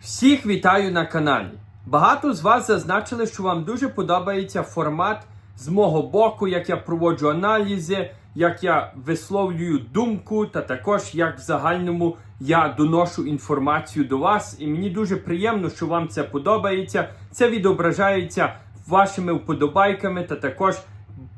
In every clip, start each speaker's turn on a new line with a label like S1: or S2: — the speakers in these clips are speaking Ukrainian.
S1: Всіх вітаю на каналі. Багато з вас зазначили, що вам дуже подобається формат з мого боку, як я проводжу аналізи, як я висловлюю думку, та також як в загальному я доношу інформацію до вас. І мені дуже приємно, що вам це подобається. Це відображається вашими вподобайками та також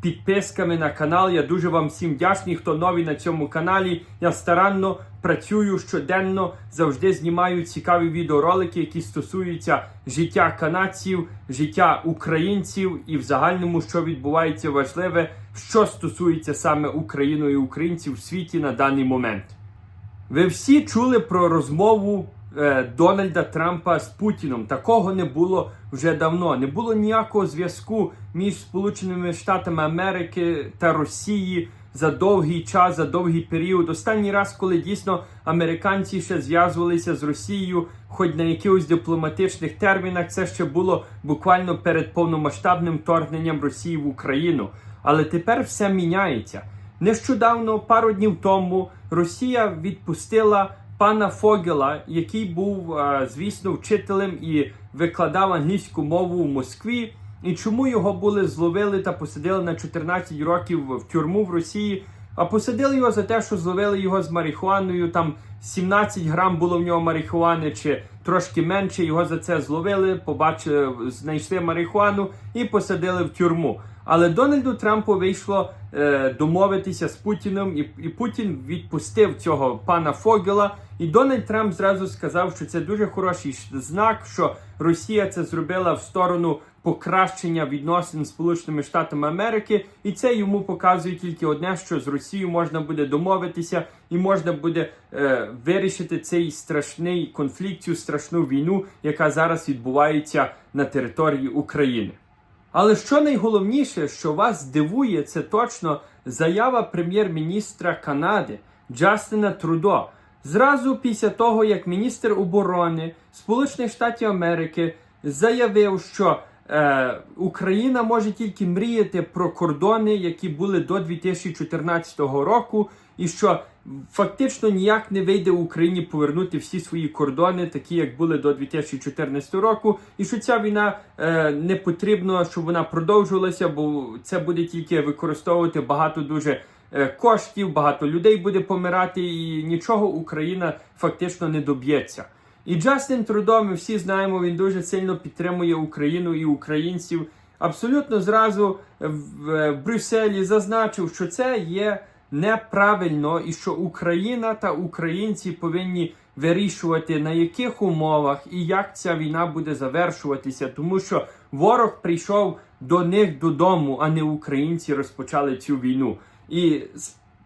S1: підписками на канал. Я дуже вам всім вдячний, хто новий на цьому каналі. Я старанно працюю щоденно, завжди знімаю цікаві відеоролики, які стосуються життя канадців, життя українців і в загальному, що відбувається важливе, що стосується саме України і українців в світі на даний момент. Ви всі чули про розмову Дональда Трампа з Путіном. Такого не було вже давно. Не було ніякого зв'язку між Сполученими Штатами Америки та Росії за довгий час, за довгий період. Останній раз, коли дійсно американці ще зв'язувалися з Росією, хоч на якихось дипломатичних термінах, це ще було буквально перед повномасштабним вторгненням Росії в Україну. Але тепер все міняється. Нещодавно, пару днів тому, Росія відпустила пана Фогела, який був, е, звісно, вчителем і викладав англійську мову в Москві. І чому його були зловили та посадили на 14 років в тюрму в Росії? А посадили його за те, що зловили його з марихуаною. Там 17 грам було в нього марихуани, чи трошки менше. Його за це зловили, побачили, знайшли марихуану і посадили в тюрму. Але Дональду Трампу вийшло е, домовитися з Путіним, і, і Путін відпустив цього пана Фогела. І Дональд Трамп зразу сказав, що це дуже хороший знак, що Росія це зробила в сторону покращення відносин з Сполученими Штатами Америки, і це йому показує тільки одне, що з Росією можна буде домовитися і можна буде е, вирішити цей страшний конфлікт, цю страшну війну, яка зараз відбувається на території України. Але що найголовніше, що вас дивує, це точно заява прем'єр-міністра Канади Джастина Трудо. Зразу після того, як міністр оборони Сполучених Штатів Америки заявив, що е, Україна може тільки мріяти про кордони, які були до 2014 року, і що фактично ніяк не вийде Україні повернути всі свої кордони, такі як були до 2014 року, і що ця війна е, не потрібно, щоб вона продовжувалася, бо це буде тільки використовувати багато дуже коштів, багато людей буде помирати, і нічого Україна фактично не доб'ється. І Джастин Трудо, ми всі знаємо, він дуже сильно підтримує Україну і українців. Абсолютно зразу в е, Брюсселі зазначив, що це є неправильно і що Україна та українці повинні вирішувати на яких умовах і як ця війна буде завершуватися, тому що ворог прийшов до них додому, а не українці розпочали цю війну. І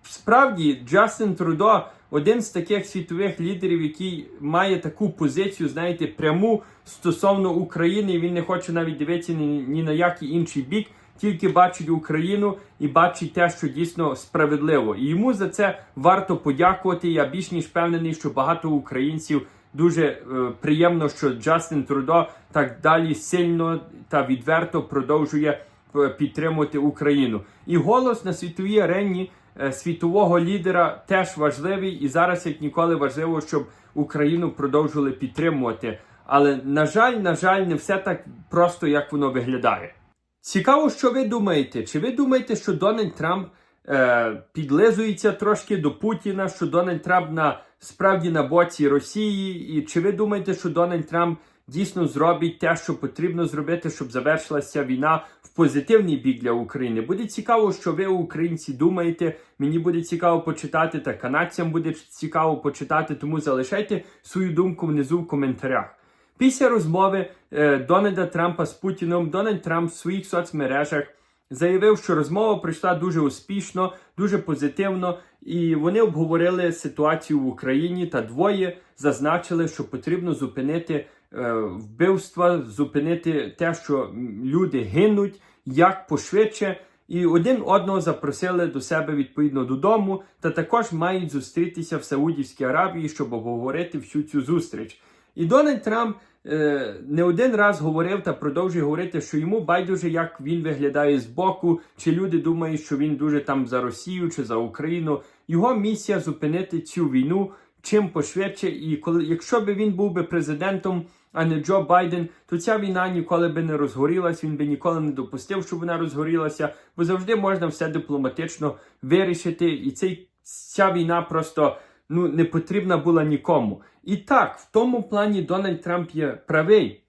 S1: справді Джастин Трудо один з таких світових лідерів, який має таку позицію, знаєте, пряму стосовно України. Він не хоче навіть дивитися ні, ні на який інший бік, тільки бачить Україну і бачить те, що дійсно справедливо. І йому за це варто подякувати. Я більш ніж впевнений, що багато українців. Дуже е, приємно, що Джастин Трудо так далі сильно та відверто продовжує е, підтримувати Україну. І голос на світовій арені е, світового лідера теж важливий, і зараз як ніколи важливо, щоб Україну продовжували підтримувати. Але на жаль, на жаль, не все так просто, як воно виглядає. Цікаво, що ви думаєте? Чи ви думаєте, що Дональд Трамп е, підлизується трошки до Путіна, що Дональд Трамп на справді на боці Росії? І чи ви думаєте, що Дональд Трамп дійсно зробить те, що потрібно зробити, щоб завершилася війна в позитивний бік для України? Буде цікаво, що ви, українці, думаєте. Мені буде цікаво почитати, та канадцям буде цікаво почитати, тому залишайте свою думку внизу в коментарях. Після розмови е, Дональда Трампа з Путіном Дональд Трамп в своїх соцмережах заявив, що розмова пройшла дуже успішно, дуже позитивно, і вони обговорили ситуацію в Україні та двоє зазначили, що потрібно зупинити вбивства, зупинити те, що люди гинуть як пошвидше. І один одного запросили до себе відповідно додому, та також мають зустрітися в Саудівській Аравії, щоб обговорити всю цю зустріч. І Дональд Трамп е, не один раз говорив та продовжує говорити, що йому байдуже, як він виглядає з боку, чи люди думають, що він дуже там за Росію чи за Україну. Його місія зупинити цю війну чим пошвидше. І коли, якщо б він був би президентом, а не Джо Байден, то ця війна ніколи би не розгорілась, він би ніколи не допустив, щоб вона розгорілася, бо завжди можна все дипломатично вирішити. І цей, ця війна просто ну, не потрібна була нікому. І так, в тому плані Дональд Трамп є правий.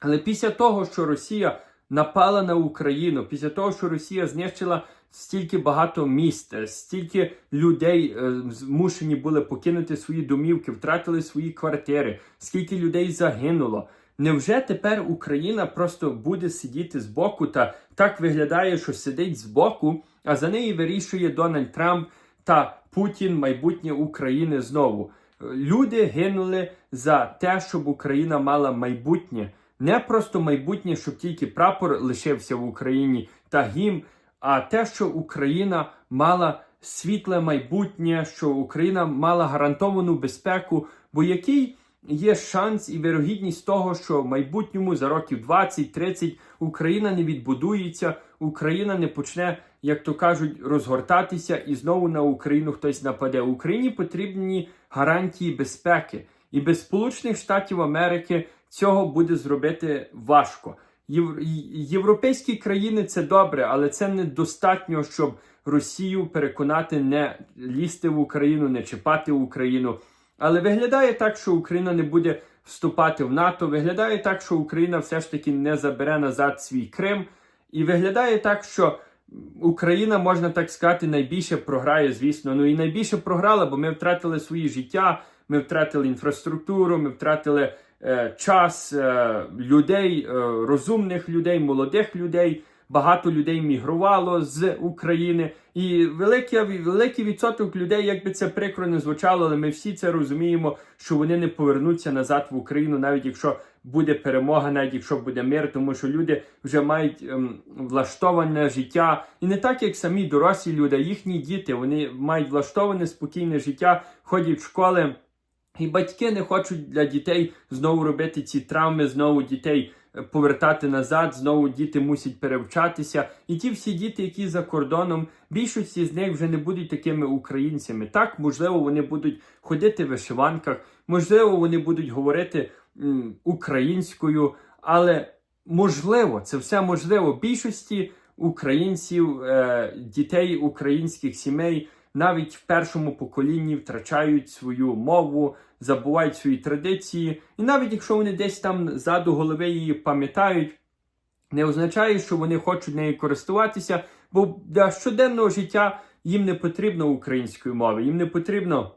S1: Але після того, що Росія напала на Україну, після того, що Росія знищила стільки багато міст, е, стільки людей е, змушені були покинути свої домівки, втратили свої квартири, скільки людей загинуло. Невже тепер Україна просто буде сидіти збоку та так виглядає, що сидить збоку, а за неї вирішує Дональд Трамп та Путін, майбутнє України знову? Люди гинули за те, щоб Україна мала майбутнє. Не просто майбутнє, щоб тільки прапор лишився в Україні та гімн, а те, що Україна мала світле майбутнє, що Україна мала гарантовану безпеку, бо який є шанс і вирогідність того, що в майбутньому за років 20-30 Україна не відбудується, Україна не почне, як то кажуть, розгортатися, і знову на Україну хтось нападе. Україні потрібні гарантії безпеки, і без Сполучених Штатів Америки цього буде зробити важко. Єв... Європейські країни це добре, але це недостатньо, щоб Росію переконати не лізти в Україну, не чіпати Україну. Але виглядає так, що Україна не буде вступати в НАТО. Виглядає так, що Україна все ж таки не забере назад свій Крим. І виглядає так, що Україна, можна так сказати, найбільше програє, звісно. Ну і найбільше програла, бо ми втратили свої життя, ми втратили інфраструктуру, ми втратили час е, людей, е, розумних людей, молодих людей. Багато людей мігрувало з України, і великий, великий відсоток людей, як би це прикро не звучало, але ми всі це розуміємо, що вони не повернуться назад в Україну, навіть якщо буде перемога, навіть якщо буде мир, тому що люди вже мають ем, влаштоване життя, і не так, як самі дорослі люди, їхні діти вони мають влаштоване спокійне життя, ходять в школи. І батьки не хочуть для дітей знову робити ці травми, знову дітей е, повертати назад, знову діти мусять перевчатися. І ті всі діти, які за кордоном, більшості з них вже не будуть такими українцями. Так, можливо, вони будуть ходити в вишиванках, можливо, вони будуть говорити м, українською, але можливо, це все можливо. Більшості українців, е, дітей українських сімей навіть в першому поколінні втрачають свою мову, забувають свої традиції, і навіть якщо вони десь там ззаду голови її пам'ятають, не означає, що вони хочуть нею користуватися, бо для щоденного життя їм не потрібно української мови, їм не потрібно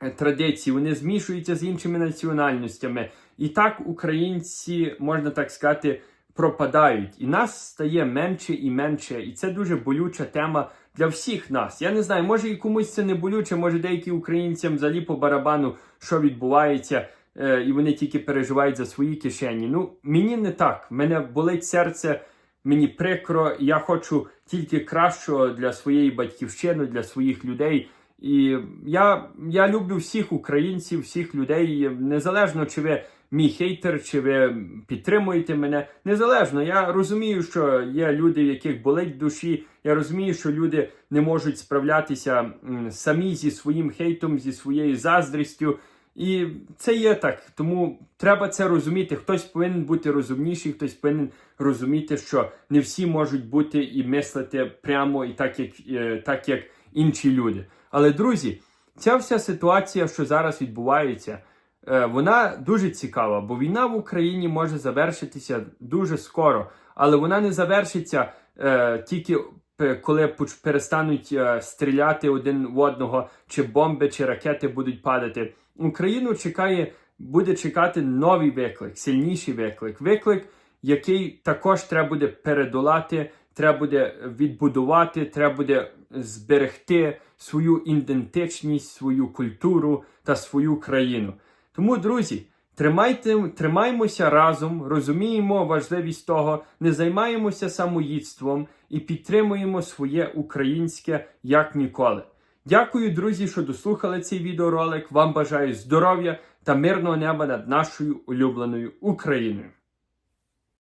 S1: е, традиції, вони змішуються з іншими національностями. І так українці, можна так сказати, пропадають. І нас стає менше і менше. І це дуже болюча тема для всіх нас. Я не знаю, може і комусь це не болюче, може деякі українцям взагалі по барабану, що відбувається, е, і вони тільки переживають за свої кишені. Ну, мені не так. Мене болить серце, мені прикро, я хочу тільки кращого для своєї батьківщини, для своїх людей. І я я люблю всіх українців, всіх людей, незалежно чи ви мій хейтер, чи ви підтримуєте мене. Незалежно, я розумію, що є люди, в яких болить душі. Я розумію, що люди не можуть справлятися самі зі своїм хейтом, зі своєю заздрістю. І це є так. Тому треба це розуміти. Хтось повинен бути розумніший, хтось повинен розуміти, що не всі можуть бути і мислити прямо і так, як, е, так, як інші люди. Але друзі, ця вся ситуація, що зараз відбувається, вона дуже цікава, бо війна в Україні може завершитися дуже скоро, але вона не завершиться е, тільки коли перестануть е, стріляти один в одного, чи бомби, чи ракети будуть падати. Україну чекає, буде чекати новий виклик, сильніший виклик. Виклик, який також треба буде передолати, треба буде відбудувати, треба буде зберегти свою ідентичність, свою культуру та свою країну. Тому, друзі, тримайте, тримаймося разом, розуміємо важливість того, не займаємося самоїдством і підтримуємо своє українське як ніколи. Дякую, друзі, що дослухали цей відеоролик. Вам бажаю здоров'я та мирного неба над нашою улюбленою Україною.